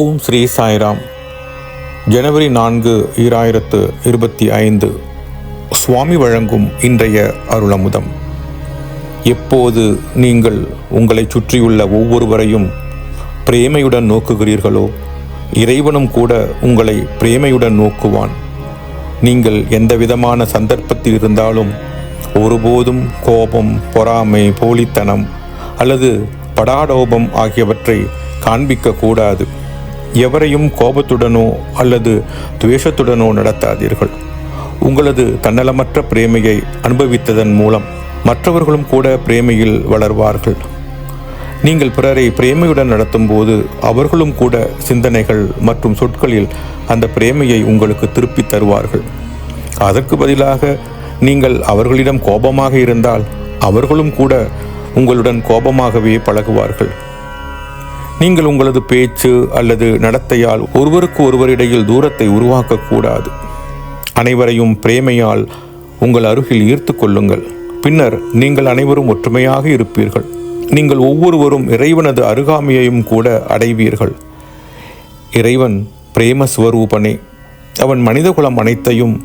ஓம் ஸ்ரீ சாய்ராம். ஜனவரி நான்கு ஈராயிரத்து இருபத்தி ஐந்து. சுவாமி வழங்கும் இன்றைய அருளமுதம். எப்போது நீங்கள் உங்களை சுற்றியுள்ள ஒவ்வொருவரையும் பிரேமையுடன் நோக்குகிறீர்களோ இறைவனும் கூட உங்களை பிரேமையுடன் நோக்குவான். நீங்கள் எந்த விதமான சந்தர்ப்பத்தில் இருந்தாலும் ஒருபோதும் கோபம் பொறாமை போலித்தனம் அல்லது படாடோபம் ஆகியவற்றை காண்பிக்க கூடாது. எவரையும் கோபத்துடனோ அல்லது துவேஷத்துடனோ நடத்தாதீர்கள். உங்களது தன்னலமற்ற பிரேமையை அனுபவித்ததன் மூலம் மற்றவர்களும் கூட பிரேமையில் வளர்வார்கள். நீங்கள் பிறரை பிரேமையுடன் நடத்தும்போது அவர்களும் கூட சிந்தனைகள் மற்றும் சொற்களில் அந்த பிரேமையை உங்களுக்கு திருப்பித் தருவார்கள். அதற்கு பதிலாக நீங்கள் அவர்களிடம் கோபமாக இருந்தால் அவர்களும் கூட உங்களுடன் கோபமாகவே பழகுவார்கள். நீங்கள் உங்களது பேச்சு அல்லது நடத்தையால் ஒருவருக்கு ஒருவரிடையில் தூரத்தை உருவாக்கக்கூடாது. அனைவரையும் பிரேமையால் உங்கள் அருகில் ஈர்த்து கொள்ளுங்கள். பின்னர் நீங்கள் அனைவரும் ஒற்றுமையாக இருப்பீர்கள். நீங்கள் ஒவ்வொருவரும் இறைவனது அருகாமையையும் கூட அடைவீர்கள். இறைவன் பிரேம சுவரூபனே. அவன் மனிதகுலம் அனைத்தையும்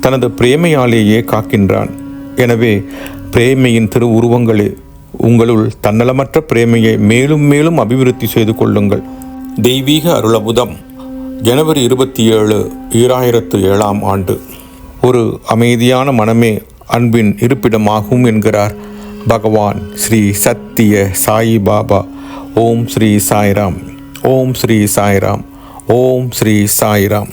தனது பிரேமையாலேயே காக்கின்றான். எனவே பிரேமையின் திரு உருவங்களே உங்களுள் தன்னலமற்ற பிரேமையை மேலும் மேலும் அபிவிருத்தி செய்து கொள்ளுங்கள். தெய்வீக அருளபுதம் ஜனவரி இருபத்தி ஏழு ஈராயிரத்து ஏழாம் ஆண்டு. ஒரு அமைதியான மனமே அன்பின் இருப்பிடமாகும் என்கிறார் பகவான் ஸ்ரீ சத்திய சாயி பாபா. ஓம் ஸ்ரீ சாய்ராம் ஓம் ஸ்ரீ சாய்ராம் ஓம் ஸ்ரீ சாய்ராம்.